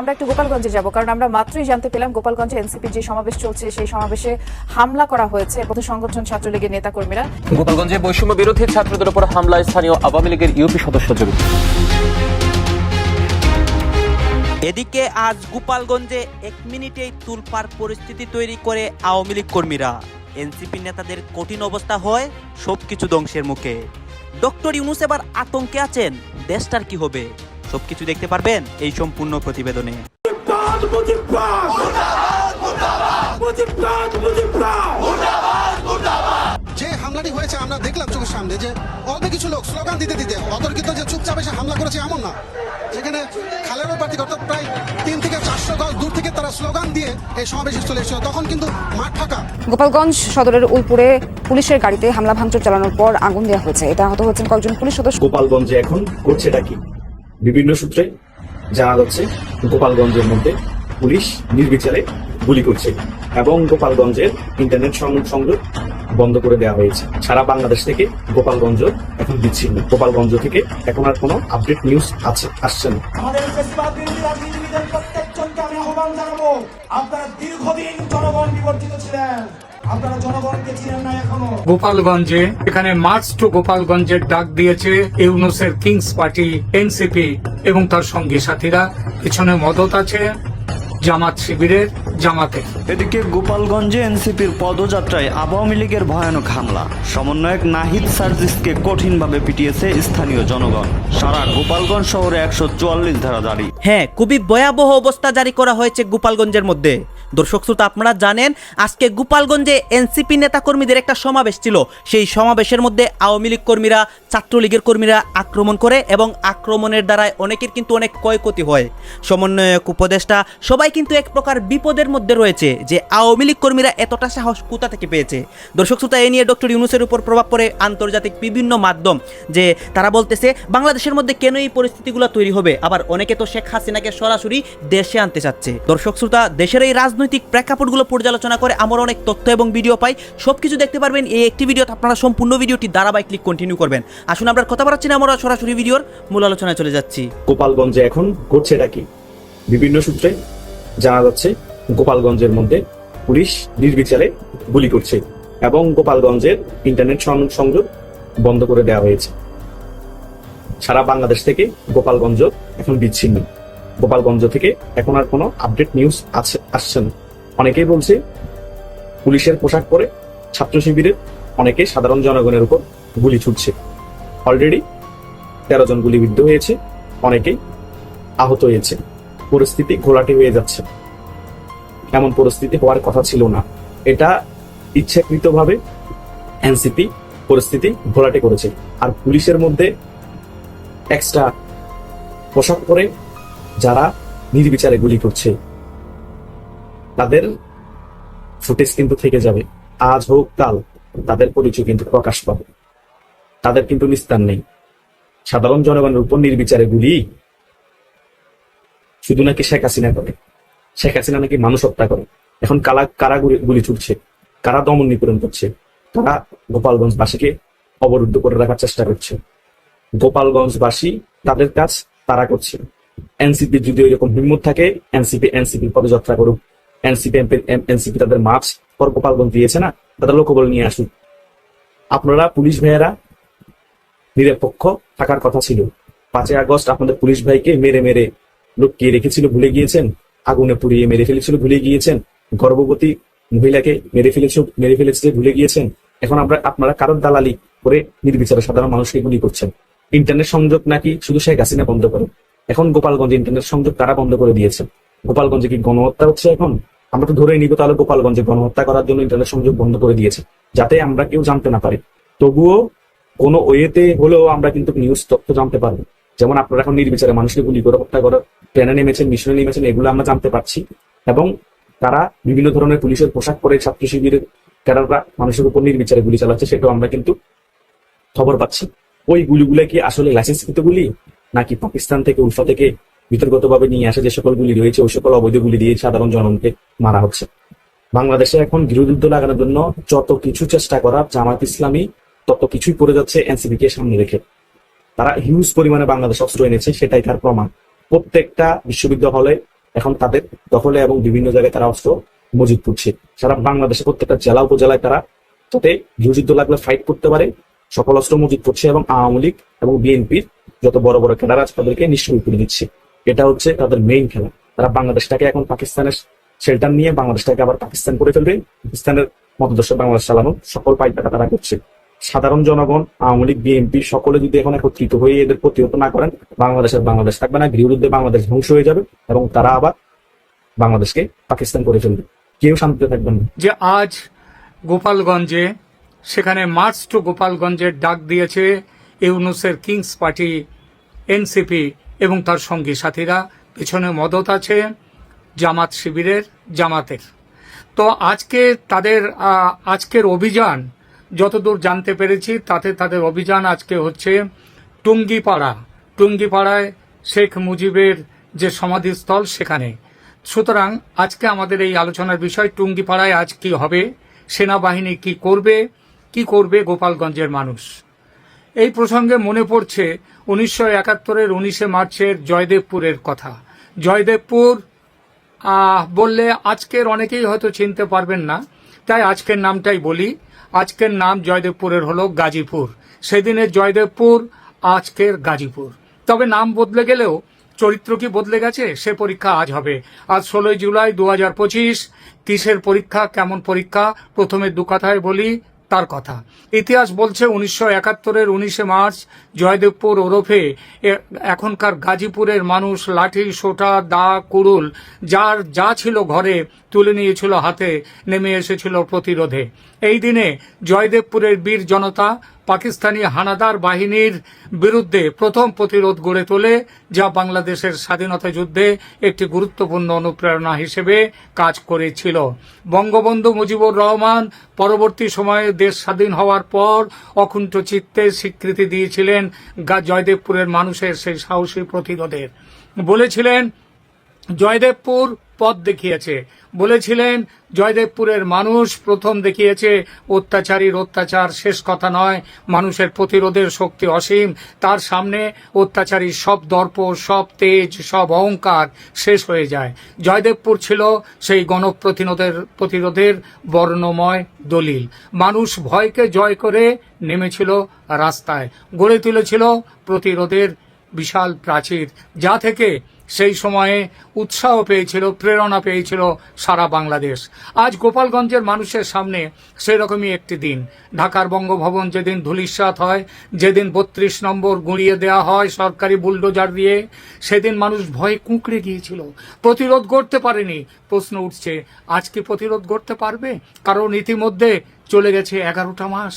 আমরা একটু গোপালগঞ্জে যাব কারণ আমরা মাত্রই জানতে পেলাম গোপালগঞ্জে এনসিপির যে সমাবেশ চলছে সেই সমাবেশে হামলা করা হয়েছে বৌদ্ধ সংগঠন ছাত্রলীগের নেতাকর্মীরা। গোপালগঞ্জে বৈষম্য বিরোধী ছাত্রদের উপর হামলায় স্থানীয় আওয়ামী লীগের ইউপি সদস্য জড়িত। এদিকে আজ গোপালগঞ্জে এক মিনিটেই তুলপার পরিস্থিতি তৈরি করে আওয়ামী লীগ কর্মীরা। এনসিপি নেতাদের কঠিন অবস্থা হয় সবকিছু ধ্বংসের মুখে। ডক্টর ইউনুস এবার আতঙ্কে আছেন দেশটার কি হবে? সবকিছু দেখতে পারবেন এই সম্পূর্ণ প্রতিবেদনে! যে হামলাটি হয়েছে আমরা দেখলাম চোখের সামনে যে অল্প কিছু লোক স্লোগান দিতে দিতে অতর্কিত যে চুপচাপ এসে হামলা করেছে এমন না। সেখানে খালের প্রার্থী অর্থাৎ প্রায় তিন থেকে চারশো গজ দূর থেকে তারা স্লোগান দিয়ে এই সমাবেশে চলে এসেছিল। তখন কিন্তু মাঠ ফাঁকা। গোপালগঞ্জ সদরের উলপুরে পুলিশের গাড়িতে হামলা ভাঙচুর চালানোর পর আগুন দেওয়া হয়েছে। এটা আহত হচ্ছেন কয়েকজন পুলিশ সদস্য। গোপালগঞ্জে এখন করছেটা কি? বিভিন্ন সূত্রে জানা যাচ্ছে, গোপালগঞ্জের মধ্যে পুলিশ নির্বিচারে গুলি করছে এবং গোপালগঞ্জের ইন্টারনেট সংযোগ বন্ধ করে দেওয়া হয়েছে। সারা বাংলাদেশ থেকে গোপালগঞ্জ এখন বিচ্ছিন্ন। গোপালগঞ্জ থেকে এখন আর কোনো আপডেট নিউজ আছে, আসছে না। আপনারা দীর্ঘদিন জনগণ বিবর্জিত ছিলেন। আপনারা জনগণকে চিনেন না এখনও। গোপালগঞ্জে এখানে মার্চ টু গোপালগঞ্জের ডাক দিয়েছে ইউনুসের কিংস পার্টি এনসিপি এবং তার সঙ্গী সাথীরা। পিছনে মদত আছে জামাত শিবিরের জামাতে। এদিকে গোপালগঞ্জে এনসিপির পদযাত্রায় আওয়ামী লীগের ভয়ানক হামলা। সমন্বয়ক নাহিদ সার্জিসকে কঠিনভাবে পিটিয়েছে স্থানীয় জনগণ। সারা গোপালগঞ্জ শহরে একশো চুয়াল্লিশ ধারা জারি হ্যাঁ খুবই ভয়াবহ অবস্থা জারি করা হয়েছে গোপালগঞ্জের মধ্যে। দর্শক শ্রোতা, আপনারা জানেন, আজকে গোপালগঞ্জে এনসিপি নেতাকর্মীদের একটা সমাবেশ ছিল। সেই সমাবেশের মধ্যে আওয়ামী লীগ কর্মীরা, ছাত্রলীগের কর্মীরা আক্রমণ করে এবং আক্রমণের দ্বারায় অনেকের কিন্তু অনেক ক্ষয়ক্ষতি হয়। সমন্বয়ক, উপদেষ্টা সবাই কিন্তু এক প্রকার বিপদের মধ্যে রয়েছে যে আওয়ামী লীগ কর্মীরা এতটা সাহস কোথা থেকে পেয়েছে? দর্শক শ্রোতা, এ নিয়ে ডক্টর ইউনুসের উপর প্রভাব পড়ে আন্তর্জাতিক বিভিন্ন মাধ্যম যে তারা বলতেছে, বাংলাদেশের মধ্যে কেন এই পরিস্থিতিগুলো তৈরি হবে? আবার অনেকে তো শেখ হাসিনাকে সরাসরি দেশে আনতে চাচ্ছে। দর্শক শ্রোতা, দেশের এই রাজনৈতিক প্রেক্ষাপটগুলো পর্যালোচনা করে আমরা অনেক তথ্য এবং ভিডিও পাই। সবকিছু দেখতে পারবেন এই একটি ভিডিওতে আপনারা সম্পূর্ণ ভিডিওটি ক্লিক কন্টিনিউ করবেন। আসুন, আমরা কথা বাড়াচ্ছি না, আমরা সরাসরি ভিডিওর মূল আলোচনায় চলে যাচ্ছি। গোপালগঞ্জে এখন করছেটা কি? বিভিন্ন সূত্রে জানা যাচ্ছে, গোপালগঞ্জের মধ্যে পুলিশ নির্বিচারে গুলি করছে এবং গোপালগঞ্জের ইন্টারনেট সংযোগ বন্ধ করে দেওয়া হয়েছে। সারা বাংলাদেশ থেকে গোপালগঞ্জ এখন বিচ্ছিন্ন। গোপালগঞ্জ থেকে এখন আর কোনো আপডেট নিউজ আছে, আসছে না। অনেকেই বলছে পুলিশের পোশাক পরে ছাত্র শিবিরের অনেকে সাধারণ জনগণের উপর গুলি ছুটছে। অলরেডি তেরো জন গুলিবিদ্ধ হয়েছে, অনেকেই আহত হয়েছে। পরিস্থিতি ঘোলাটে হয়ে যাচ্ছে। এমন পরিস্থিতি হওয়ার কথা ছিল না। এটা ইচ্ছাকৃতভাবে এনসিপি পরিস্থিতি ঘোলাটে করেছে। আর পুলিশের মধ্যে এক্সট্রা পোশাক পরে যারা নির্বিচারে গুলি করছে। তাদের ফুটেজ কিন্তু থেকে যাবে। আজ হোক কাল, তাদের পরিচয় কিন্তু প্রকাশ পাবে। তাদের কিন্তু নিস্তার নেই। সাধারণ জনগণের উপর নির্বিচারে গুলি? শুধু নাকি শেখ হাসিনা করে? শেখ হাসিনা নাকি মানুষ হত্যা করে? এখন কারা গুলি- গুলি ছুটছে কারা দমন নিপীড়ন করছে? তারা গোপালগঞ্জবাসীকে অবরুদ্ধ করে রাখার চেষ্টা করছে? গোপালগঞ্জবাসী তাদের কাজ তারা করছে। এনসিপি যদি এরকম হিম্মত থাকে, এনসিপি এনসিপি পদযাত্রা করুক। এনসিপি এনসিপি তাদের মাছ পর গোপালগঞ্জ দিয়েছে না? তাদের লোকবল নিয়ে আসুক। আপনারা পুলিশ ভাইয়েরা নিরপেক্ষ থাকার কথা ছিল। পাঁচই আগস্ট আপনাদের পুলিশ ভাইকে মেরে মেরে লুকিয়ে রেখেছিল, ভুলে গিয়েছেন? আগুনে পুড়িয়ে মেরে ফেলেছিল, ভুলে গিয়েছেন? গর্ভবতী মহিলাকে মেরে ফেলেছিল মেরে ফেলেছে, ভুলে গিয়েছেন? এখন আমরা, আপনারা কারোর দালালি করে নির্বিচারে সাধারণ মানুষকে গুলি করছেন? ইন্টারনেট সংযোগ নাকি শুধু শেখ হাসিনা বন্ধ করে? এখন গোপালগঞ্জ ইন্টারনেট সংযোগ তারা বন্ধ করে দিয়েছে। গোপালগঞ্জে কি গণহত্যা হচ্ছে এখন? আমরা তো ধরেই নিব তাহলে গোপালগঞ্জে গণহত্যা করার জন্য ইন্টারনেট সংযোগ বন্ধ করে দিয়েছে, যাতে আমরা কেউ জানতে না পারি। তবুও কোনো ওয়েতে হলেও আমরা কিন্তু নিউজ তথ্য জানতে পারব। যেমন আপনারা এখন নির্বিচারে মানুষকে গুলি করে হত্যা করে প্ল্যানে নেমেছেন, মিশনে নেমেছেন, এগুলো আমরা জানতে পারছি। এবং তারা বিভিন্ন ধরনের পুলিশের পোশাক পরে ছাত্র শিবিরের ক্যাডাররা মানুষের উপর নির্বিচারে গুলি চালাচ্ছে, সেটাও আমরা কিন্তু খবর পাচ্ছি। ওই গুলিগুলো কি আসলে লাইসেন্সকৃত গুলি? নাকি পাকিস্তান থেকে উলফা থেকে বিতর্কতভাবে নিয়ে আসা যে সকল গুলি রয়েছে, ওই সকল অবৈধ গুলি দিয়ে সাধারণ জনগণকে মারা হচ্ছে। বাংলাদেশে এখন গৃহযুদ্ধ লাগানোর জন্য যত কিছু চেষ্টা করা জামাত ইসলামী, তত কিছুই করে যাচ্ছে এনসিপি কে সামনে রেখে। তারা হিউজ পরিমাণে বাংলাদেশ অস্ত্র এনেছে, সেটাই তার প্রমাণ। প্রত্যেকটা বিশ্ববিদ্যালয়ে এখন তাদের দখলে এবং বিভিন্ন জায়গায় তারা অস্ত্র মজুদ করছে। সারা বাংলাদেশে প্রত্যেকটা জেলা উপজেলায় তারা যাতে গৃহযুদ্ধ লাগলে ফাইট করতে পারে সকল অস্ত্র মজুদ করছে এবং আওয়ামী লীগ এবং বিএনপির যত বড় বড় ক্যাডার আছে তাদেরকে নিশ্চয় করে দিচ্ছে। এটা হচ্ছে তাদের মেইন খেলা। তারা বাংলাদেশটাকে এখন পাকিস্তানের শেল্টার নিয়ে বাংলাদেশটাকে আবার পাকিস্তান করে ফেলবে। পাকিস্তানের মতদর্শ বাংলাদেশ চালানো সকল পাইটাকা তারা করছে। সাধারণ জনগণ, আওয়ামী লীগ, বিএনপি সকলে যদি এখন একত্রিত হয়ে এদের প্রতিহত না করেন, বাংলাদেশের বাংলাদেশ থাকবে না গৃহযুদ্ধে বাংলাদেশ ধ্বংস হয়ে যাবে এবং তারা আবার বাংলাদেশকে পাকিস্তান করে ফেলবে। কেউ শান্তিতে থাকবেন যে আজ গোপালগঞ্জে সেখানে মার্চ টু গোপালগঞ্জের ডাক দিয়েছে ইউনুসের কিংস পার্টি, এনসিপি এবং তার সঙ্গী সাথীরা। পিছনে মদত আছে জামাত শিবিরের, জামাতের। তো আজকে তাদের আজকের অভিযান, যতদূর জানতে পেরেছি, তাতে তাদের অভিযান আজকে হচ্ছে টুঙ্গিপাড়া। টুঙ্গিপাড়ায় শেখ মুজিবের যে সমাধিস্থল সেখানে। সুতরাং আজকে আমাদের এই আলোচনার বিষয়, টুঙ্গিপাড়ায় আজ কি হবে, সেনাবাহিনী কি করবে কি করবে গোপালগঞ্জের মানুষ? এই প্রসঙ্গে মনে পড়ছে উনিশশো একাত্তরের উনিশে মার্চের জয়দেবপুরের কথা। জয়দেবপুর বললে আজকের অনেকেই হয়তো চিনতে পারবেন না, তাই আজকের নামটাই বলি। আজকের নাম জয়দেবপুরের হলো গাজীপুর। সেদিনের জয়দেবপুর, আজকের গাজীপুর। তবে নাম বদলে গেলেও চরিত্র কি বদলে গেছে, সে পরীক্ষা আজ হবে। আজ ষোলোই জুলাই দু হাজার পঁচিশ কিসের পরীক্ষা, কেমন পরীক্ষা? প্রথমে দু কথায় বলি তার কথা। ইতিহাস বলছে উনিশশো একাত্তরের উনিশে মার্চ জয়দেবপুর ওরফে এখনকার গাজীপুরের মানুষ লাঠি, সোটা, দা, কুড়ুল, যার যা ছিল ঘরে তুলে নিয়েছিল হাতে, নেমে এসেছিল প্রতিরোধে। এই দিনে জয়দেবপুরের বীর জনতা পাকিস্তানি হানাদার বাহিনীর বিরুদ্ধে প্রথম প্রতিরোধ গড়ে তোলে, যা বাংলাদেশের স্বাধীনতা যুদ্ধে একটি গুরুত্বপূর্ণ অনুপ্রেরণা হিসেবে কাজ করেছিল। বঙ্গবন্ধু মুজিবুর রহমান পরবর্তী সময়ে দেশ স্বাধীন হওয়ার পর অকুণ্ঠ চিত্তে স্বীকৃতি দিয়েছিলেন জয়দেবপুরের মানুষের সেই সাহসী প্রতিরোধের। বলেছিলেন, জয়দেবপুর পথ দেখিয়েছে। বলেছিলেন, জয়দেবপুরের মানুষ প্রথম দেখিয়েছে, অত্যাচারীর অত্যাচার শেষ কথা নয়, মানুষের প্রতিরোধের শক্তি অসীম, তার সামনে অত্যাচারী সব দর্প, সব তেজ, সব অহংকার শেষ হয়ে যায়। জয়দেবপুর ছিল সেই গণপ্রতিরোধের, প্রতিরোধের বর্ণময় দলিল। মানুষ ভয়কে জয় করে নেমেছিল রাস্তায়। গড়ে তুলেছিল প্রতিরোধের বিশাল প্রাচীর, যা থেকে সেই সময়ে উৎসাহ পেয়েছিল, প্রেরণা পেয়েছিল সারা বাংলাদেশ। আজ গোপালগঞ্জের মানুষের সামনে সেরকমই একটি দিন। ঢাকার বঙ্গভবন যেদিন ধুলিস্বাত হয়, যেদিন বত্রিশ নম্বর গুঁড়িয়ে দেওয়া হয় সরকারি বুলডোজার দিয়ে, সেদিন মানুষ ভয়ে কুঁকড়ে গিয়েছিল। প্রতিরোধ করতে পারেনি, প্রশ্ন উঠছে। আজ কি প্রতিরোধ করতে পারবে? কারণ ইতিমধ্যে চলে গেছে এগারোটা মাস।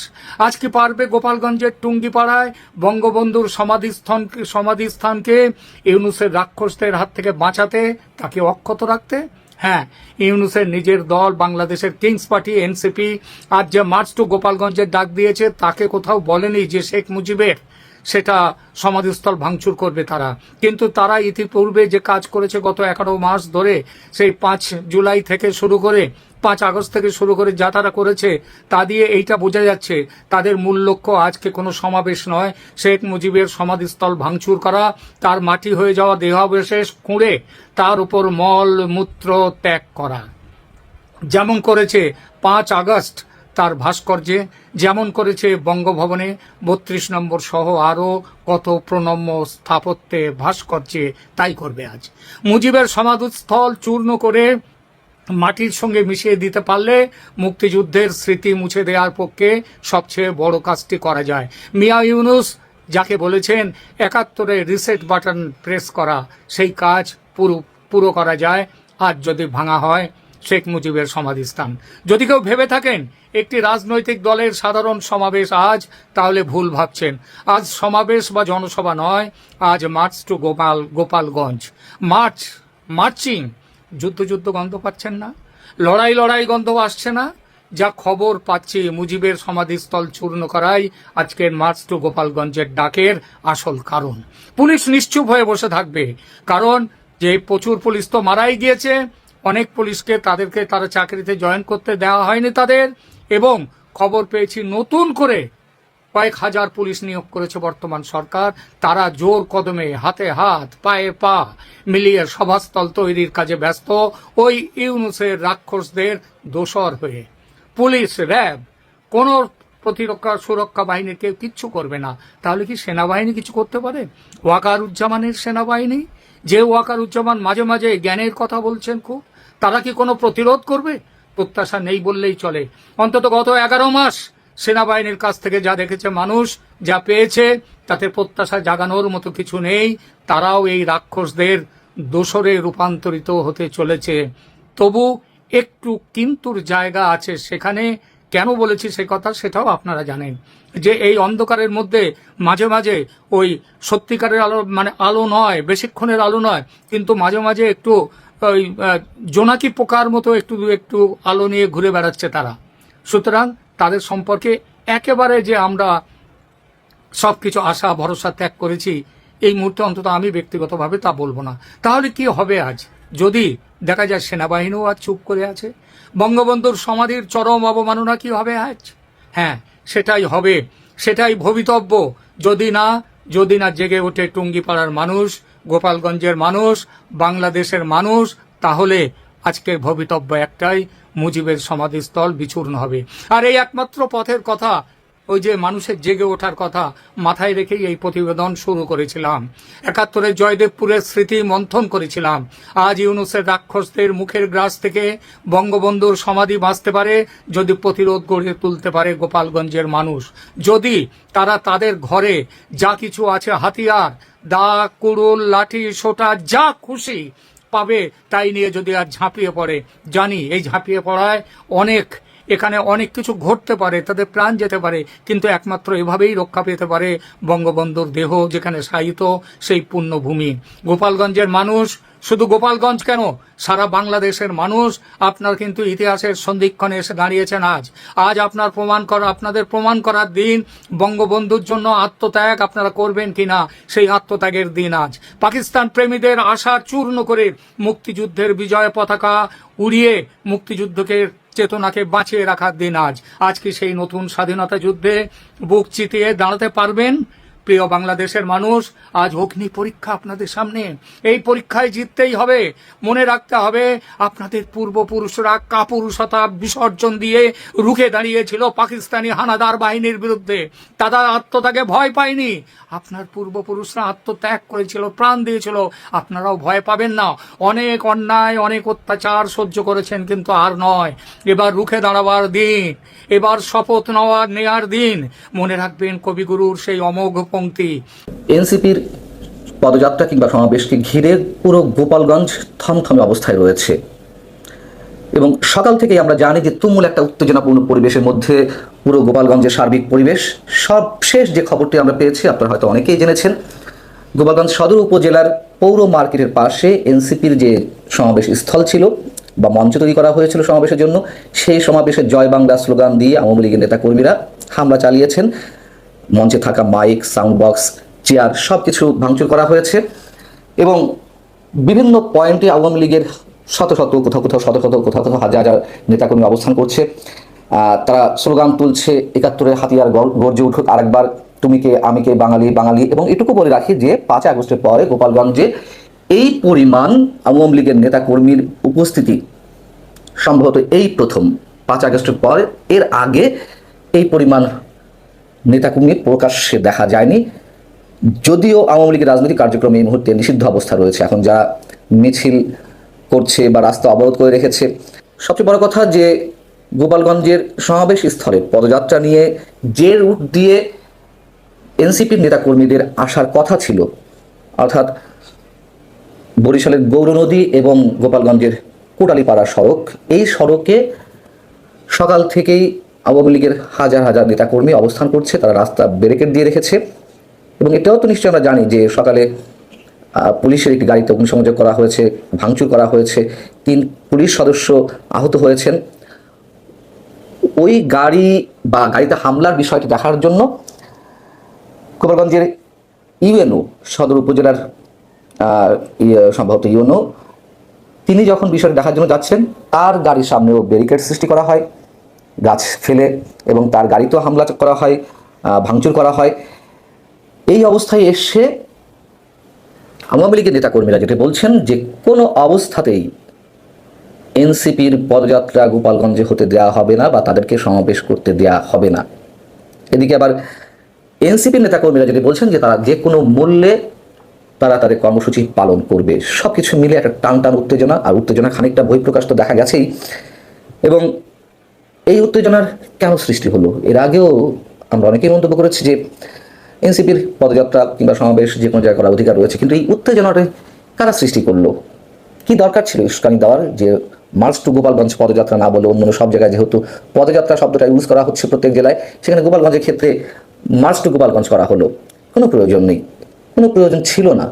আজকে পারবে গোপালগঞ্জের টুঙ্গিপাড়ায় বঙ্গবন্ধুর সমাধিস্থান সমাধিস্থানকে ইউনুসের রাক্ষসদের হাত থেকে বাঁচাতে, তাকে অক্ষত রাখতে। হ্যাঁ ইউনুসের নিজের দল বাংলাদেশের কিংস পার্টি, এনসিপি, আজ যে মার্চ টু গোপালগঞ্জের ডাক দিয়েছে, তাকে কোথাও বলেনি যে শেখ মুজিবের সেটা সমাধিস্থল ভাঙচুর করবে তারা। কিন্তু তারা ইতিপূর্বে যে কাজ করেছে গত এগারো মাস ধরে, সেই পাঁচ জুলাই থেকে শুরু করে পাঁচ আগস্ট থেকে শুরু করে যা তারা করেছে, তা দিয়ে এইটা বোঝা যাচ্ছে তাদের মূল লক্ষ্য আজকে কোনো সমাবেশ নয়। শেখ মুজিবের সমাধিস্থল ভাঙচুর করা, তার মাটি হয়ে যাওয়া দেহাবশেষ খুঁড়ে তার উপর মল, মূত্র ত্যাগ করা। যেমন করেছে পাঁচ আগস্ট তার ভাস্কর্যে, যেমন করেছে বঙ্গভবনে, বত্রিশ নম্বর সহ আরও কত প্রণম্য স্থাপত্যে ভাস্কর্যে তাই করবে আজ। মুজিবের সমাধিস্থল চূর্ণ করে মাটির সঙ্গে মিশিয়ে দিতে পারলে মুক্তিযুদ্ধের স্মৃতি মুছে দেওয়ার পক্ষে সবচেয়ে বড় কাজটি করা যায়। মিয়া ইউনুস যাকে বলেছেন, একাত্তরে রিসেট বাটন প্রেস করা, সেই কাজ পুরো পুরো করা যায়। আজ যদি ভাঙা হয়, শেখ মুজিবের সমাধিস্থান। যদি কেউ ভেবে থাকেন, একটি রাজনৈতিক দলের সাধারণ সমাবেশ আজ, তাহলে ভুল ভাবছেন। আজ সমাবেশ বা জনসভা নয়, আজ march to Gopal, Gopalganj. March, marching যুদ্ধ যুদ্ধ গন্ধ পাচ্ছেন না। লড়াই লড়াই গন্ধ আসছে না। যা খবর পাচ্ছি, মুজিবের সমাধিস্থল চূর্ণ করাই আজকের মার্চ টু গোপালগঞ্জের ডাকের আসল কারণ। পুলিশ নিশ্চুপ হয়ে বসে থাকবে। কারণ যে প্রচুর পুলিশ তো মারাই গিয়েছে, অনেক পুলিশকে তাদেরকে তারা চাকরিতে জয়েন করতে দেওয়া হয়নি তাদের। এবং খবর পেয়েছি নতুন করে কয়েক হাজার পুলিশ নিয়োগ করেছে বর্তমান সরকার। তারা জোর কদমে হাতে হাত, পায়ে পা মিলিয়ে সভাস্থল তৈরির কাজে ব্যস্ত। ওই ইউনুসের রাক্ষসদের দোসর হয়ে পুলিশ, র্যাব, কোন প্রতিরক্ষা সুরক্ষা বাহিনীর কেউ কিচ্ছু করবে না। তাহলে কি সেনাবাহিনী কিছু করতে পারে? ওয়াকার উজ্জামানের সেনাবাহিনী? যে ওয়াকার উজ্জামান মাঝে মাঝে জ্ঞানের কথা বলছেন খুব, তারা কি কোনো প্রতিরোধ করবে? প্রত্যাশা নেই বললেই চলে। অন্তত গত এগারো মাস সেনাবাহিনীর কাছ থেকে যা দেখেছে মানুষ, যা পেয়েছে, তাতে প্রত্যাশা জাগানোর মতো কিছু নেই। তারাও এই রাক্ষসদের দোসরে রূপান্তরিত হতে চলেছে। তবু একটু কিন্তুর জায়গা আছে সেখানে। কেন বলেছি সে কথা সেটাও আপনারা জানেন। যে এই অন্ধকারের মধ্যে মাঝে মাঝে ওই সত্যিকারের আলো মানে আলো নয়, বেশিক্ষণের আলো নয়, কিন্তু মাঝে মাঝে একটু ওই জোনাকি পোকার মতো একটু একটু আলো নিয়ে ঘুরে বেড়াচ্ছে তারা। সুতরাং তাদের সম্পর্কে একেবারে যে আমরা সব কিছু আশা, ভরসা ত্যাগ করেছি, এই মুহূর্তে অন্তত আমি ব্যক্তিগতভাবে তা বলব না। তাহলে কি হবে আজ? যদি দেখা যায় সেনাবাহিনীও আজ চুপ করে আছে, বঙ্গবন্ধুর সমাধির চরম অবমাননা কি হবে আজ? হ্যাঁ সেটাই হবে, সেটাই ভবিতব্য। যদি না যদি না জেগে ওঠে টুঙ্গিপাড়ার মানুষ, গোপালগঞ্জের মানুষ, বাংলাদেশের মানুষ, তাহলে আজকের ভবিতব্য একটাই মুজিবের সমাধিস্থল বিচূর্ণ হবে। আর এই একমাত্র পথের কথা, ওই যে মানুষের জেগে ওঠার কথা, মাথায় রেখেই এই প্রতিবেদন শুরু করেছিলাম। একাত্তরের জয়দেবপুরের স্মৃতি মন্থন করেছিলাম। আজ ইউনুসের রাক্ষসদের মুখের গ্রাস থেকে বঙ্গবন্ধুর সমাধি বাঁচতে পারে, যদি প্রতিরোধ গড়ে তুলতে পারে গোপালগঞ্জের মানুষ। যদি তারা তাদের ঘরে যা কিছু আছে, হাতিয়ার, দা, কুড়ুল, লাঠি, সোটা, যা খুশি পাবে তাই নিয়ে যদি আর ঝাঁপিয়ে পড়ে। জানি এই ঝাঁপিয়ে পড়ায় অনেক এখানে অনেক কিছু ঘটতে পারে, তাদের প্রাণ যেতে পারে, কিন্তু একমাত্র এভাবেই রক্ষা পেতে পারে বঙ্গবন্ধুর দেহ, যেখানে সাহিত সেই পুণ্যভূমি গোপালগঞ্জের মানুষ, শুধু গোপালগঞ্জ কেন? সারা বাংলাদেশের মানুষ আপনার কিন্তু ইতিহাসের সন্ধিক্ষণে এসে দাঁড়িয়েছেন আজ। আজ আপনার প্রমাণ করা, আপনাদের প্রমাণ করার দিন বঙ্গবন্ধুর জন্য আত্মত্যাগ আপনারা করবেন কিনা, সেই আত্মত্যাগের দিন আজ। পাকিস্তান প্রেমীদের আশা চূর্ণ করে মুক্তিযুদ্ধের বিজয় পতাকা উড়িয়ে মুক্তিযুদ্ধকে চেতনাকে বাঁচিয়ে রাখার দিন আজ। আজকে সেই নতুন স্বাধীনতা যুদ্ধে বুক চিতিয়ে দাঁড়াতে পারবেন? প্রিয় বাংলাদেশের মানুষ, আজ অগ্নি পরীক্ষা আপনাদের সামনে। এই পরীক্ষায় জিততেই হবে। মনে রাখতে হবে, আপনাদের পূর্বপুরুষরা কাপুরুষতা বিসর্জন দিয়ে রুখে দাঁড়িয়েছিল পাকিস্তানি হানাদার বাহিনীর বিরুদ্ধে। তারা আত্মত্যাগে ভয় পায়নি। আপনার পূর্বপুরুষরা আত্মত্যাগ করেছিল, প্রাণ দিয়েছিল। আপনারাও ভয় পাবেন না। অনেক অন্যায়, অনেক অত্যাচার সহ্য করেছেন, কিন্তু আর নয়। এবার রুখে দাঁড়াবার দিন। এবার শপথ নেওয়ার নেয়ার দিন। মনে রাখবেন, কবিগুরুর সেই অমোঘ পংক্তি এনসিপির পদযাত্রা কিংবা সমাবেশকে ঘিরে পুরো গোপালগঞ্জ থমথমে অবস্থায় রয়েছে। এবং সকাল থেকেই আমরা জানি যে তুমুল একটা উত্তেজনাপূর্ণ পরিবেশের মধ্যে পুরো গোপালগঞ্জের সার্বিক পরিবেশ। সবশেষ যে খবরটি আমরা পেয়েছি, আপনারা হয়তো অনেকেই জেনেছেন, গোপালগঞ্জ সদর উপজেলার পৌর মার্কেটের পাশে এনসিপির যে সমাবেশ স্থল ছিল বা মঞ্চ তৈরি করা হয়েছিল সমাবেশের জন্য, সেই সমাবেশে জয় বাংলা স্লোগান দিয়ে আওয়ামী লীগের নেতাকর্মীরা হামলা চালিয়েছেন। মঞ্চে থাকা মাইক সাউন্ড বক্স চেয়ার সব কিছু ভাঙচুর করা হয়েছে এবং বিভিন্ন পয়েন্টে আওয়ামী লীগের শত শত, কোথাও কোথাও শত শত, কোথাও কোথাও হাজার হাজার নেতাকর্মী অবস্থান করছে। তারা স্লোগান তুলছে, একাত্তরের হাতিয়ার গর- গর্জে উঠুক আরেকবার, তুমি কে, আমি কে, বাঙালি বাঙালি এবং এটুকু বলে রাখি যে পাঁচ আগস্টের পরে গোপালগঞ্জে এই পরিমাণ আওয়ামী লীগের নেতাকর্মীর উপস্থিতি সম্ভবত এই প্রথম। পাঁচ আগস্টের পর, এর আগে এই পরিমাণ নেতাকর্মী প্রকাশ্যে দেখা যায়নি। যদিও আওয়ামী লীগের রাজনৈতিক কার্যক্রম এই মুহূর্তে নিষিদ্ধ অবস্থা রয়েছে। এখন যারা মিছিল করছে বা রাস্তা অবরোধ করে রেখেছে। সবচেয়ে বড় কথা যে গোপালগঞ্জের সমাবেশ স্থলে পদযাত্রা নিয়ে যে রুট দিয়ে এনসিপির নেতাকর্মীদের আসার কথা ছিল। অর্থাৎ বরিশালের গৌর নদী এবং গোপালগঞ্জের কোটালীপাড়া সড়ক। এই সড়কে সকাল থেকেই আওয়ামী লীগের হাজার হাজার নেতাকর্মী অবস্থান করছে তারা রাস্তা ব্যারিকেড দিয়ে রেখেছে। এবং এটাও তো নিশ্চয়ই আমরা জানি যে সকালে পুলিশের একটি গাড়িতে অগ্নিসংযোগ করা হয়েছে ভাঙচুর করা হয়েছে তিন পুলিশ সদস্য আহত হয়েছেন। ওই গাড়ি বা গাড়িতে হামলার বিষয়টি দেখার জন্য গোপালগঞ্জের ইউএনও সদর উপজেলার ইয়ে, সম্ভবত ইউএনও তিনি যখন বিষয়টি দেখার জন্য যাচ্ছেন তার গাড়ির সামনেও ব্যারিকেড সৃষ্টি করা হয়। গাছ ফেলে এবং তার গাড়িতেও হামলা করা হয় ভাঙচুর করা হয়। এই অবস্থায় এসে আওয়ামী লীগের নেতাকর্মীরা যেটা বলছেন যে, কোনো অবস্থাতেই এনসিপির পদযাত্রা গোপালগঞ্জে হতে দেওয়া হবে না বা তাদেরকে সমাবেশ করতে দেওয়া হবে না। এদিকে আবার এনসিপির নেতাকর্মীরা যদি বলছেন যে, তারা যে কোনো মূল্যে তারা তাদের কর্মসূচি পালন করবে। সব কিছু মিলে একটা টান টান উত্তেজনা, আর উত্তেজনা খানিকটা বহিঃপ্রকাশ তো দেখা গেছেই। এবং এই উত্তেজনার কেন সৃষ্টি হলো? এর আগেও আমরা অনেকেই মন্তব্য করেছি যে এনসিপির পদযাত্রা কিংবা সমাবেশ যে কোনো জায়গায় করার অধিকার রয়েছে, কিন্তু এই উত্তেজনাটা কারা সৃষ্টি করল? কি দরকার ছিল উস্কানি দেওয়ার যে মার্চ টু গোপালগঞ্জ পদযাত্রা না বলে অন্য সব জায়গায় যেহেতু পদযাত্রা শব্দটা ইউজ করা হচ্ছে প্রত্যেক জেলায়, সেখানে গোপালগঞ্জের ক্ষেত্রে মার্চ টু গোপালগঞ্জ করা হলো। কোনো প্রয়োজন নেই, কোনো প্রয়োজন ছিল না।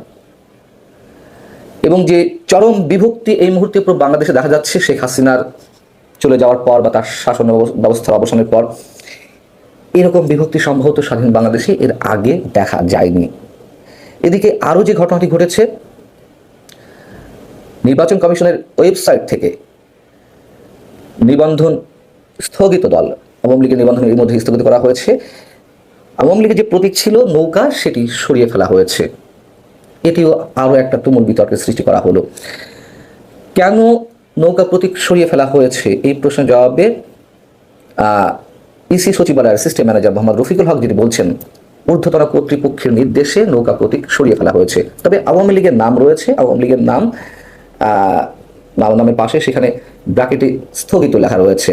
এবং যে চরম বিভক্তি এই মুহূর্তে পুরো বাংলাদেশে দেখা যাচ্ছে শেখ হাসিনার চলে যাওয়ার পর বা তার শাসন ব্যবস্থার অবসানের পর, এরকম বিভক্তি সম্ভবত স্বাধীন বাংলাদেশে এর আগে দেখা যায়নি। এদিকে আরও যে ঘটনাটি ঘটেছে, নির্বাচন কমিশনের ওয়েবসাইট থেকে নিবন্ধন স্থগিত দল, আওয়ামী লীগের নিবন্ধন এর মধ্যে স্থগিত করা হয়েছে। আওয়ামী লীগের যে প্রতীক ছিল নৌকা, সেটি সরিয়ে ফেলা হয়েছে। এটিও আরও একটা তুমুল বিতর্কের সৃষ্টি করা হলো। কেন নৌকা প্রতীক সরিয়ে ফেলা হয়েছে। এই প্রশ্নের জবাবে ইসি সচিবালয়ের সিস্টেম ম্যানেজার মোহাম্মদ রফিকুল হক যিনি বলছেন ঊর্ধ্বতন কর্তৃপক্ষের নির্দেশে নৌকা প্রতীক সরিয়ে ফেলা হয়েছে। তবে আওয়ামী লীগের নাম রয়েছে আওয়ামী লীগের নাম আহ, নাম নামের পাশে সেখানে ব্র্যাকেটে স্থগিত লেখা রয়েছে।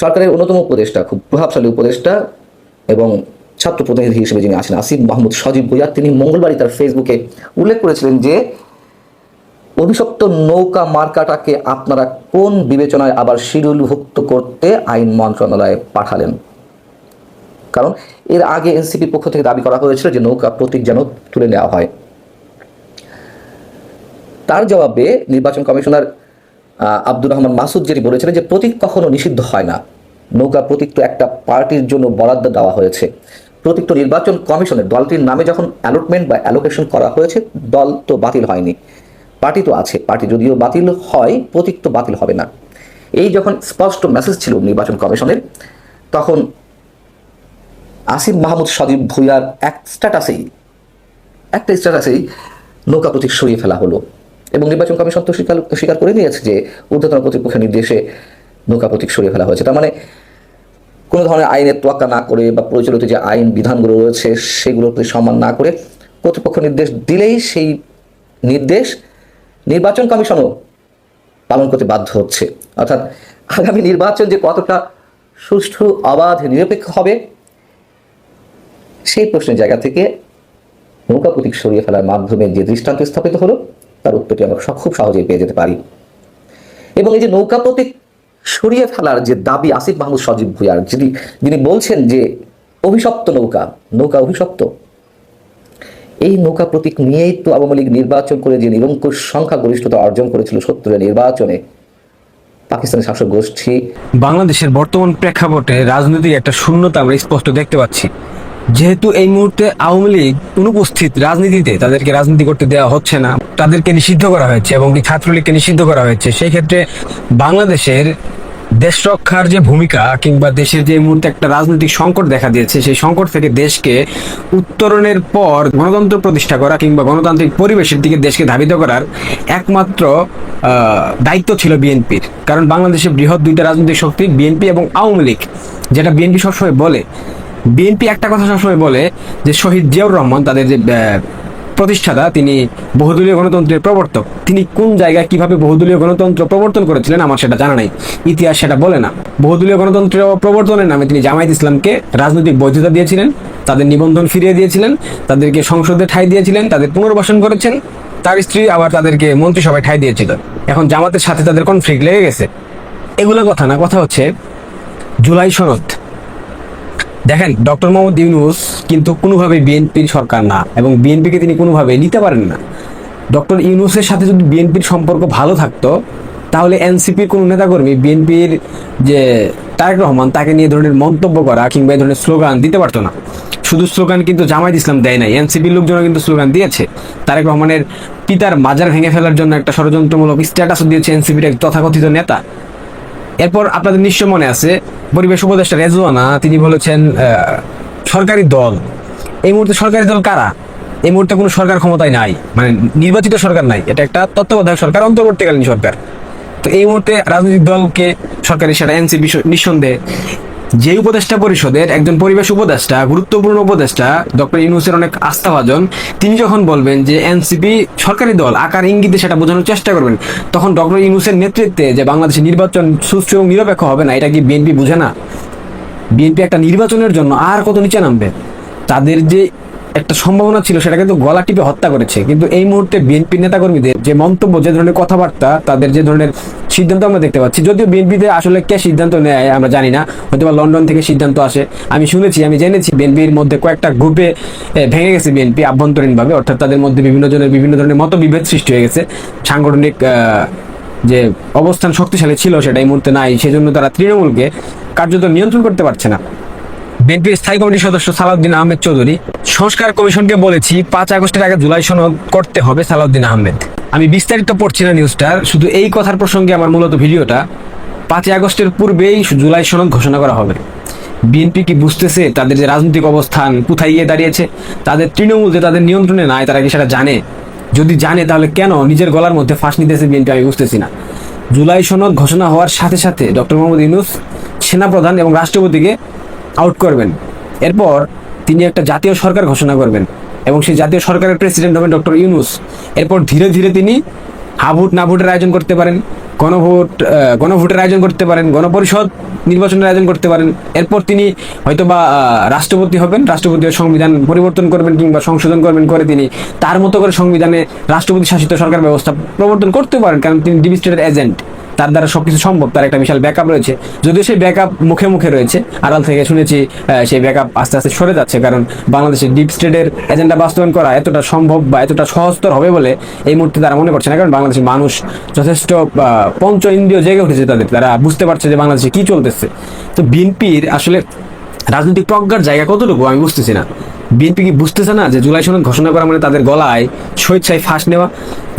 সরকারের অন্যতম উপদেষ্টা খুব প্রভাবশালী উপদেষ্টা এবং ছাত্র প্রতিনিধি হিসেবে যিনি আছেন আসিফ মাহমুদ সজীব ভুইয়া তিনি মঙ্গলবারই তার ফেসবুকে উল্লেখ করেছিলেন যে অভিশপ্ত নৌকা মার্কাটাকে আপনারা কোন বিবেচনায় আবার শিডিউলভুক্ত করতে আইন মন্ত্রণালয়ে পাঠালেন? কারণ এর আগে এনসিপি পক্ষ থেকে দাবি করা হয়েছিল যে নৌকা প্রতীক যেন তুলে নেওয়া হয়। তার জবাবে নির্বাচন কমিশনার আব্দুর রহমান মাসুদ যেটি বলেছিলেন যে প্রতীক কখনো নিষিদ্ধ হয় না। নৌকা প্রতীক তো একটা পার্টির জন্য বরাদ্দ দেওয়া হয়েছে। প্রতীক তো নির্বাচন কমিশনের, দলটির নামে যখন অ্যালটমেন্ট বা অ্যালোকেশন করা হয়েছে, দল তো বাতিল হয়নি। পার্টি তো আছে, পার্টি যদিও বাতিল হয়, প্রতীক তো বাতিল হবে না। এই যখন স্পষ্ট মেসেজ ছিল নির্বাচন কমিশনের, তখন আসিফ মাহমুদ সজীব ভুইয়ার এক স্ট্যাটাসেই একটা স্ট্যাটাসেই নৌকা প্রতীক সরিয়ে ফেলা হলো। এবং নির্বাচন কমিশন তো স্বীকার স্বীকার করে নিয়েছে যে ঊর্ধ্বতন কর্তৃপক্ষের নির্দেশে নৌকা প্রতীক সরিয়ে ফেলা হয়েছে। তার মানে কোনো ধরনের আইনের তোয়াক্কা না করে বা প্রচলিত যে আইন বিধানগুলো রয়েছে সেগুলোর প্রতি সম্মান না করে কর্তৃপক্ষ নির্দেশ দিলেই সেই নির্দেশ নির্বাচন কমিশনও পালন করতে বাধ্য হচ্ছে। অর্থাৎ আগামী নির্বাচন যে কতটা সুষ্ঠু, অবাধ, নিরপেক্ষ হবে, সেই প্রশ্নের জায়গা থেকে নৌকা প্রতীক সরিয়ে ফেলার মাধ্যমে যে দৃষ্টান্ত স্থাপিত হলো, তার উত্তরটি আমরা খুব সহজেই পেয়ে যেতে পারি। এবং এই যে নৌকা প্রতীক সরিয়ে ফেলার যে দাবি আসিফ মাহমুদ সজীব ভুইয়ার, যিনি যিনি বলছেন যে অভিশপ্ত নৌকা নৌকা অভিশপ্ত এই নৌকা প্রতীক নিয়েই তো আওয়ামী লীগ নির্বাচন করে যে নিরঙ্কুশ সংখ্যাগরিষ্ঠতা অর্জন করেছিল সত্তরের নির্বাচনে। পাকিস্তানের শাসক গোষ্ঠী। বাংলাদেশের বর্তমান প্রেক্ষাপটে রাজনৈতিক একটা শূন্যতা আমরা স্পষ্ট দেখতে পাচ্ছি। যেহেতু এই মুহূর্তে আওয়ামী লীগ অনুপস্থিত রাজনীতিতে তাদেরকে রাজনীতি করতে দেওয়া হচ্ছে না, তাদেরকে নিষিদ্ধ করা হয়েছে এবং ছাত্রলীগকে নিষিদ্ধ করা হয়েছে, সেই ক্ষেত্রে বাংলাদেশের দেশ রক্ষার যে ভূমিকা কিংবা দেশের যে মুহূর্তে একটা রাজনৈতিক সংকট দেখা দিয়েছে, সেই সংকট থেকে দেশকে উত্তরণের পর গণতন্ত্র প্রতিষ্ঠা করা কিংবা গণতান্ত্রিক পরিবেশের দিকে দেশকে ধাবিত করার একমাত্র দায়িত্ব ছিল বিএনপির। কারণ বাংলাদেশে বৃহৎ দুইটা রাজনৈতিক শক্তি, বিএনপি এবং আওয়ামী লীগ, যেটা বিএনপি সবসময় বলে। বিএনপি একটা কথা সবসময় বলে যে শহীদ জিয়াউর রহমান তাদের যে প্রতিষ্ঠাতা, তিনি বহুদলীয় গণতন্ত্রের প্রবর্তক। তিনি কোন জায়গায় কীভাবে বহুদলীয় গণতন্ত্র প্রবর্তন করেছিলেন আমার সেটা জানা নাই। ইতিহাস সেটা বলে না। বহুদলীয় গণতন্ত্র প্রবর্তনের নামে তিনি জামায়াত ইসলামকে রাজনৈতিক বৈধতা দিয়েছিলেন, তাদের নিবন্ধন ফিরিয়ে দিয়েছিলেন, তাদেরকে সংসদে ঠাঁই দিয়েছিলেন, তাদের পুনর্বাসন করেছেন, তার স্ত্রী আবার তাদেরকে মন্ত্রিসভায় ঠাঁই দিয়েছিল। এখন জামাতের সাথে তাদের কনফ্লিক্ট লেগে গেছে। এগুলো কথা না, কথা হচ্ছে জুলাই সনদ। দেখেন, ডক্টর মোহাম্মদ ইউনুস কিন্তু কোনোভাবে বিএনপির সরকার না এবং বিএনপিকে তিনি কোনোভাবে নিতে পারেন না। ডক্টর ইউনুসের সাথে যদি বিএনপির সম্পর্ক ভালো থাকতো, তাহলে এনসিপির কোনো নেতাকর্মী বিএনপির যে তারেক রহমান, তাকে নিয়ে ধরনের মন্তব্য করা কিংবা এই ধরনের স্লোগান দিতে পারতো না। শুধু স্লোগান কিন্তু জামায়াত ইসলাম দেয় নাই এনসিপির লোকজনও কিন্তু স্লোগান দিয়েছে। তারেক রহমানের পিতার মাজার ভেঙে ফেলার জন্য একটা ষড়যন্ত্রমূলক স্ট্যাটাসও দিয়েছে এনসিপির এক তথাকথিত নেতা। এরপর আপনাদের নিশ্চয় মনে আছে, পরিবেশ উপদেষ্টা রেজওয়ানা, তিনি বলেছেন সরকারি দল। এই মুহূর্তে সরকারি দল কারা? এই মুহূর্তে কোনো সরকার ক্ষমতায় নাই। মানে নির্বাচিত সরকার নাই। এটা একটা তত্ত্বাবধায়ক সরকার, অন্তর্বর্তীকালীন সরকার। তো এই মুহূর্তে রাজনৈতিক দলকে সরকারি সেটা এনসিপি নিঃসন্দেহে। যে উপদেষ্টা পরিষদের একজন পরিবেশ উপদেষ্টা, গুরুত্বপূর্ণ উপদেষ্টা, ডক্টর ইউনুসের অনেক আস্থাভাজন, তিনি যখন বলবেন যে এনসিপি সরকারি দল, আকার ইঙ্গিতে সেটা বোঝানোর চেষ্টা করবেন, তখন ডক্টর ইউনুসের নেতৃত্বে যে বাংলাদেশের নির্বাচন সুষ্ঠু এবং নিরপেক্ষ হবে না, এটা কি বিএনপি বুঝে না? বিএনপি একটা নির্বাচনের জন্য আর কত নিচে নামবে? তাদের যে একটা সম্ভাবনা ছিল, সেটা কিন্তু গলা টিপে হত্যা করেছে। কিন্তু এই মুহূর্তে বিএনপি নেতাকর্মীদের যে মন্তব্য, যে ধরনের কথাবার্তা, তাদের যে ধরনের সিদ্ধান্ত আমরা দেখতে পাচ্ছি। যদিও বিএনপিতে আসলে কে সিদ্ধান্ত নেয়, আমরা জানি না। হয়তো বা লন্ডন থেকে সিদ্ধান্ত আসে। আমি শুনেছি, আমি জেনেছি বিএনপির মধ্যে কয়েকটা গ্রুপে ভেঙে গেছে বিএনপি আভ্যন্তরীণভাবে। অর্থাৎ তাদের মধ্যে বিভিন্ন জনের বিভিন্ন ধরনের মতবিভেদ সৃষ্টি হয়ে গেছে। সাংগঠনিক যে অবস্থান শক্তিশালী ছিল সেটা এই মুহূর্তে নাই, সেজন্য তারা তৃণমূলকে কার্যত নিয়ন্ত্রণ করতে পারছে না। বিএনপির স্থায়ী কমিটির সদস্য সালাউদ্দিন আহমেদ চৌধুরী, সংস্কার কমিশনকে বলেছি, পাঁচ আগস্টের আগে জুলাই সনদ করতে হবে সালাউদ্দিন আহমেদ। আমি বিস্তারিত পড়ছি না নিউজটার শুধু এই কথার প্রসঙ্গে আমার মূলত ভিডিওটা, পাঁচই আগস্টের পূর্বেই জুলাই সনদ ঘোষণা করা হবে। বিএনপি কি বুঝতেছে তাদের যে রাজনৈতিক অবস্থান, কোথায় গিয়ে দাঁড়িয়েছে? তাদের তৃণমূল যে তাদের নিয়ন্ত্রণে নাই, তারা কি সেটা জানে? যদি জানে তাহলে কেন নিজের গলার মধ্যে ফাঁস নিতেছে বিএনপি আমি বুঝতেছি না। জুলাই সনদ ঘোষণা হওয়ার সাথে সাথে ডক্টর মোহাম্মদ ইউনুস সেনাপ্রধান এবং রাষ্ট্রপতিকে আউট করবেন। এরপর তিনি একটা জাতীয় সরকার ঘোষণা করবেন এবং সেই জাতীয় সরকারের প্রেসিডেন্ট হবেন ডক্টর ইউনুস। এরপর ধীরে ধীরে তিনি হাভুট না ভোটের আয়োজন করতে পারেন। গণভোট গণভোটের আয়োজন করতে পারেন, গণপরিষদ নির্বাচনের আয়োজন করতে পারেন। এরপর তিনি হয়তো বা রাষ্ট্রপতি হবেন, রাষ্ট্রপতি সংবিধান পরিবর্তন করবেন কিংবা সংশোধন করবেন করে তিনি তার মতো করে সংবিধানে রাষ্ট্রপতি শাসিত সরকার ব্যবস্থা প্রবর্তন করতে পারেন, কারণ তিনি ডিবি স্টেটের এজেন্ট। তার দ্বারা সবকিছু সম্ভব, তার একটা বিশাল ব্যাকআপ রয়েছে। যদিও সেই ব্যাকআপ মুখে মুখে রয়েছে, আড়াল থেকে শুনেছি সেই ব্যাকআপ আস্তে আস্তে সরে যাচ্ছে, কারণ বাংলাদেশের ডিপ স্টেটের এজেন্ডা বাস্তবায়ন করা এতটা সম্ভব বা এতটা সহজতর হবে বলে এই মুহূর্তে তারা মনে করছে না, কারণ বাংলাদেশের মানুষ যথেষ্ট পঞ্চ ইন্দ্রিয় জেগে উঠেছে তাদের। তারা বুঝতে পারছে যে বাংলাদেশে কি চলতেছে। তো বিএনপির আসলে রাজনৈতিক প্রজ্ঞার জায়গা কতটুকু আমি বুঝতেছি না। বিএনপি কি বুঝতেছে না যে জুলাই সনদ ঘোষণা করা মানে তাদের গলায় স্বেচ্ছায় ফাঁস নেওয়া?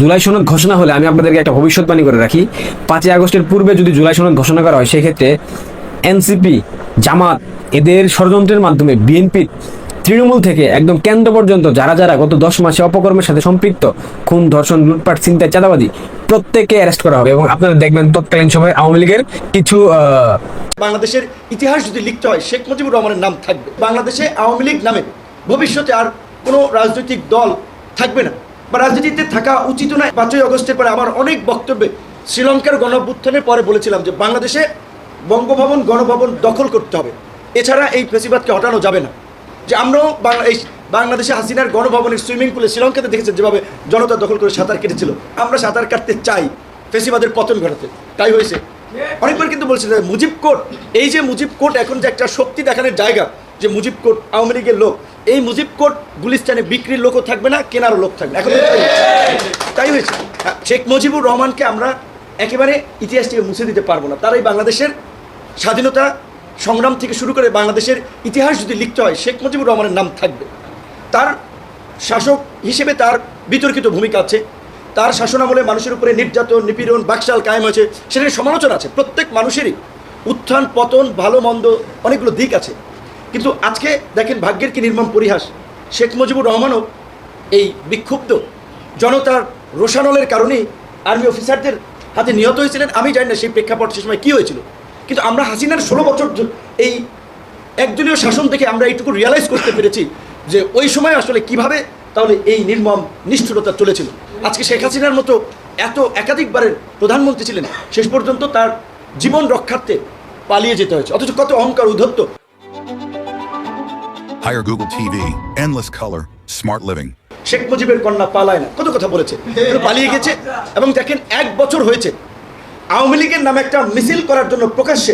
জুলাই সনদ ঘোষণা হলে আমি আপনাদেরকে একটা ভবিষ্যৎবাণী করে রাখি। পাঁচই আগস্টের পূর্বে যদি জুলাই সনদ ঘোষণা করা হয়, সেক্ষেত্রে এনসিপি, জামাত, এদের ষড়যন্ত্রের মাধ্যমে বিএনপি তৃণমূল থেকে একদম কেন্দ্র পর্যন্ত যারা যারা গত দশ মাসে অপকর্মের সাথে সম্পৃক্ত, খুন, ধর্ষণ, লুটপাট চিন্তায় চাঁদাবাদী প্রত্যেককে অ্যারেস্ট করা হবে এবং আপনারা দেখবেন তৎকালীন সময় আওয়ামী লীগের কিছু বাংলাদেশের ইতিহাস যদি লিখতে হয়, শেখ মুজিবুর রহমানের নাম থাকবে। বাংলাদেশে আওয়ামী লীগ নামে ভবিষ্যতে আর কোনো রাজনৈতিক দল থাকবে না বা রাজনীতিতে থাকা উচিত নয়। পাঁচই অগস্টের পরে আমার অনেক বক্তব্যে শ্রীলঙ্কার গণঅভ্যুত্থানের পরে বলেছিলাম যে বাংলাদেশে বঙ্গভবন, গণভবন দখল করতে হবে। এছাড়া এই ফেসিবাদকে হটানো যাবে না। যে আমরাও এই বাংলাদেশে হাসিনার গণভবনের সুইমিং পুলে শ্রীলঙ্কাতে দেখেছেন যেভাবে জনতা দখল করে সাঁতার কেটেছিল। আমরা সাঁতার কাটতে চাই ফেসিবাদের পতন ঘটাতে। তাই হয়েছে। অনেকবার কিন্তু বলছে মুজিব কোর্ট এই যে মুজিব কোর্ট এখন যে একটা শক্তি দেখানোর জায়গা, যে মুজিব কোর্ট আওয়ামী লীগের লোক এই মুজিব কোর্ট গুলিস্তানে বিক্রির লোকও থাকবে না কেনারও লোক থাকবে এখন তাই হয়েছে। হ্যাঁ, শেখ মুজিবুর রহমানকে আমরা একেবারে ইতিহাস থেকে মুছে দিতে পারব না। তারাই বাংলাদেশের স্বাধীনতা সংগ্রাম থেকে শুরু করে বাংলাদেশের ইতিহাস যদি লিখতে হয় শেখ মুজিবুর রহমানের নাম থাকবে। তার শাসক হিসেবে তার বিতর্কিত ভূমিকা আছে। তার শাসনামলে মানুষের উপরে নির্যাতন নিপীড়ন বাকশাল কায়েম হয়েছে। সেটার সমালোচনা আছে। প্রত্যেক মানুষেরই উত্থান পতন ভালো মন্দ অনেকগুলো দিক আছে। কিন্তু আজকে দেখেন ভাগ্যের কি নির্মম পরিহাস। শেখ মুজিবুর রহমানও এই বিক্ষুব্ধ জনতার রোশানলের কারণেই আর্মি অফিসারদের হাতে নিহত হয়েছিলেন। আমি জানি না সেই প্রেক্ষাপট সে সময় কী হয়েছিল। কিন্তু আমরা হাসিনার ষোলো বছর এই একদলীয় শাসন থেকে আমরা এইটুকু রিয়ালাইজ করতে পেরেছি যে ওই সময় আসলে কীভাবে তাহলে এই নির্মম নিষ্ঠুরতা চলেছিল। আজকে শেখ হাসিনার মতো এত একাধিকবারের প্রধানমন্ত্রী ছিলেন, শেষ পর্যন্ত তার জীবন রক্ষার্থে পালিয়ে যেতে হয়েছে। অথচ কত অহংকার, উদ্ধত্ত। Hire Google TV, endless color, smart living. Sheikh মুজিবের কন্যা পালায় না। কত কথা বলেছে? পালিয়ে গেছে এবং দেখেন এক বছর হয়েছে। আওয়ামী লীগের নামে একটা মিছিল করার জন্য প্রকাশ্যে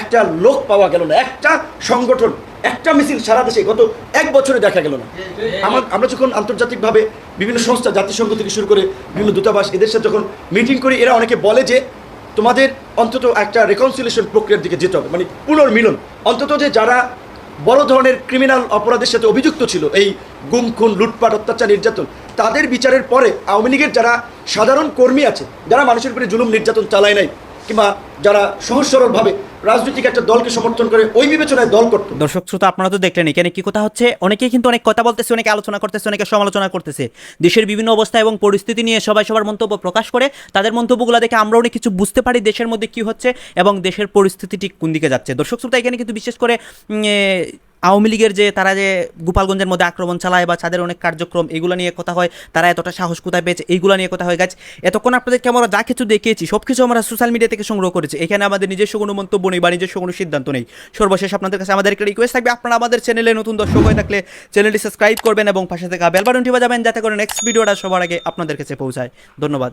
একটা লোক পাওয়া গেল না। একটা সংগঠন একটা মিছিল সারা দেশে গত এক বছরে দেখা গেল না। আমার আমরা যখন আন্তর্জাতিকভাবে বিভিন্ন সংস্থা জাতিসংঘ থেকে শুরু করে বিভিন্ন দূতাবাস এদের সাথে যখন মিটিং করি এরা অনেকে বলে যে তোমাদের অন্তত একটা রেকনসিলেশন প্রক্রিয়ার দিকে যেতে হবে। মানে পুনর্মিলন। অন্তত যে যারা বড় ধরনের ক্রিমিনাল অপরাধের সাথে অভিযুক্ত ছিল এই গুম খুন লুটপাট, অত্যাচার, নির্যাতন। তাদের বিচারের পরে আওয়ামী লীগের যারা সাধারণ কর্মী আছে, যারা মানুষের উপরে জুলুম, নির্যাতন চালায় নাই, কিংবা যারা সহজ সরলভাবে রাজনৈতিক একটা দলকে সমর্থন করে ওই বিবেচনায় দল করতো। দর্শক শ্রোতা, আপনারা তো দেখলেন এখানে কি কথা হচ্ছে। অনেকেই কিন্তু অনেক কথা বলতেছে, অনেকে আলোচনা করতেছে, অনেকে সমালোচনা করতেছে। দেশের বিভিন্ন অবস্থা এবং পরিস্থিতি নিয়ে সবাই সবার মন্তব্য প্রকাশ করে। তাদের মন্তব্যগুলো দেখে আমরা অনেক কিছু বুঝতে পারি দেশের মধ্যে কি হচ্ছে এবং দেশের পরিস্থিতি ঠিক কোন দিকে যাচ্ছে। দর্শক শ্রোতা, এখানে কিন্তু বিশেষ করে আওয়ামী লীগের যে তারা যে গোপালগঞ্জের মধ্যে আক্রমণ চালায় বা তাদের অনেক কার্যক্রম, এগুলো নিয়ে কথা হয়, তারা এতটা সাহস কোথায় পেয়েছে, এইগুলো নিয়ে কথা হয়। গাছ, এতক্ষণ আপনাদেরকে আমরা যা কিছু দেখিয়েছি সব কিছু আমরা সোশ্যাল মিডিয়া থেকে সংগ্রহ করেছি। এখানে আমাদের নিজস্ব কোনো মন্তব্য নেই বা নিজস্ব কোনো সিদ্ধান্ত নেই। সর্বশেষ আপনাদের কাছে আমাদের একটা রিকোয়েস্ট থাকবে, আপনারা আমাদের চ্যানেলে নতুন দর্শক হয়ে থাকলে চ্যানেলটি সাবস্ক্রাইব করবেন এবং পাশে থেকে বেল বাটনটি বাজাবেন যাতে করে নেক্সট ভিডিওটা সবার আগে আপনাদের কাছে পৌঁছায়। ধন্যবাদ।